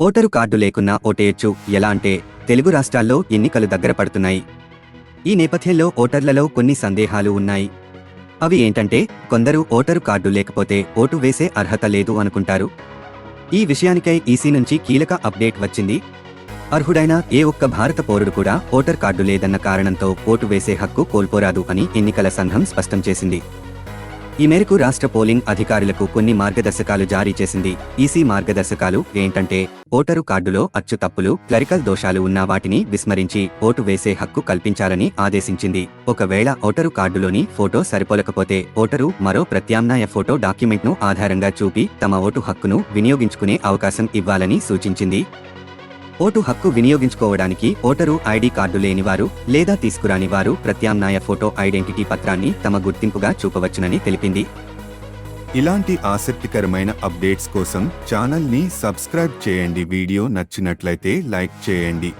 Voter card లేకున్నా ఓటేయొచ్చు. ఎలా అంటే తెలుగు రాష్ట్రాల్లో ఎన్నికలు దగ్గర పడుతున్నాయి. ఈ నేపథ్యంలో ఓటర్లలో కొన్ని సందేహాలు ఉన్నాయి. అవి ఏంటంటే కొందరు ఓటరు కార్డు లేకపోతే ఓటు వేసే అర్హత లేదు అనుకుంటారు. ఈ విషయానికై ఈసీ నుంచి కీలక అప్డేట్ వచ్చింది. అర్హుడైన ఏ ఒక్క భారత పౌరుడు కూడా ఓటర్ కార్డు లేదన్న కారణంతో ఓటు వేసే హక్కు కోల్పోరాదు అని ఎన్నికల సంఘం స్పష్టం చేసింది. ఈ మేరకు రాష్ట్ర పోలింగ్ అధికారులకు కొన్ని మార్గదర్శకాలు జారీ చేసింది. ఈసీ మార్గదర్శకాలు ఏంటంటే ఓటరు కార్డులో అచ్చు తప్పులు క్లరికల్ దోషాలు ఉన్న వాటిని విస్మరించి ఓటు వేసే హక్కు కల్పించాలని ఆదేశించింది. ఒకవేళ ఓటరు కార్డులోని ఫోటో సరిపోలకపోతే ఓటరు మరో ప్రత్యామ్నాయ ఫోటో డాక్యుమెంట్ను ఆధారంగా చూపి తమ ఓటు హక్కును వినియోగించుకునే అవకాశం ఇవ్వాలని సూచించింది. ఓటు హక్కు వినియోగించుకోవడానికి ఓటరు ఐడి కార్డు లేనివారు లేదా తీసుకురాని వారు ప్రత్యామ్నాయ ఫోటో ఐడెంటిటీ పత్రాన్ని తమ గుర్తింపుగా చూపవచ్చునని తెలిపింది. ఇలాంటి ఆసక్తికరమైన అప్డేట్స్ కోసం ఛానల్ని సబ్స్క్రైబ్ చేయండి. వీడియో నచ్చినట్లయితే లైక్ చేయండి.